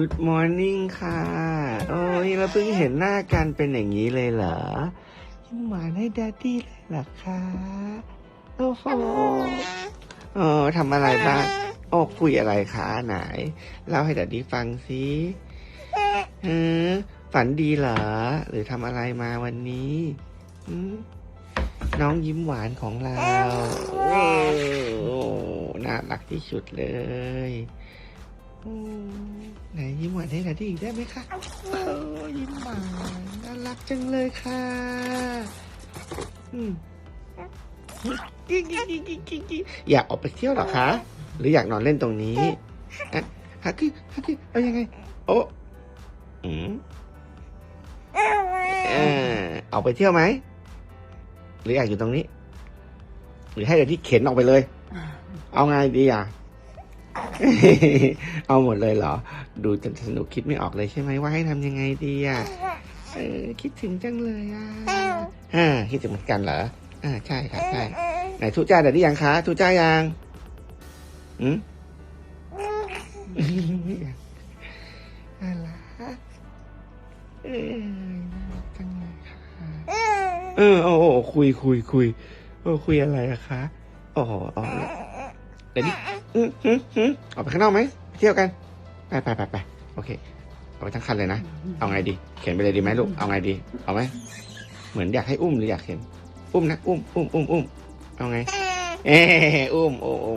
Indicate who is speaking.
Speaker 1: Good morning ค่ะ โอ้ยเราเพิ่งเห็นหน้ากันเป็นอย่างนี้เลยเหรอ ยิ้มหวานให้ดัดดี้เลยเหรอคะโอ้โหโอ้ทำอะไรบ้างโอ้คุยอะไรคะไหน เล่าให้ดัดดี้ฟังสิเออฝันดีเหรอ หรือทำอะไรมาวันนี้น้องยิ้มหวานของเราโอ้น่ารักที่สุดเลย อืม ไหนยิ้มหวานให้ดดดี้อีกได้ไหมคะโอ้ยิ้มหวานน่ารักจังเลยค่ะอืมกิ๊กกิ๊กกิ๊กกิ๊กกิ๊กกิ๊กอยากออกไปเที่ยวเหรอคะ หรืออยากนอนเล่นตรงนี้อะฮักกี้ฮักกี้เอายังไง โอ้อืมเออเอาไปเที่ยวไหม หรืออยากอยู่ตรงนี้ หรือให้เดี๋ยวที่เข็นออกไปเลย เอาไงดีอะ เอาหมดเลยเหรอ ดูจนสนุกคิดไม่ออกเลยใช่ไหมว่าให้ทำยังไงดีอะเออคิดถึงจังเลยอะอ่าคิดถึงเหมือนกันเหรออ่าใช่ครับใช่ไหนทุจ้าเดี๋ยวได้ยังคะทุจ้ายังอืมน่ารักเออน่ารักจังเลยค่ะเออโอ้โหคุยคุยคุยโอ้คุยอะไรอะคะโอ้โหอ๋อ เดี๋ยนี่อืมอืมอืมออกไปข้างนอกไหมไปเที่ยวกัน ไปไปไปไปโอเค เอาไปทั้งคันเลยนะ เอาไงดี เข็นไปเลยดีไหมลูก เอาไงดี เอาไหม เหมือนอยากให้อุ้มหรืออยากเข็น อุ้มนะ อุ้มอุ้มอุ้มอุ้มเอาไง เอออุ้มโอ้โอ้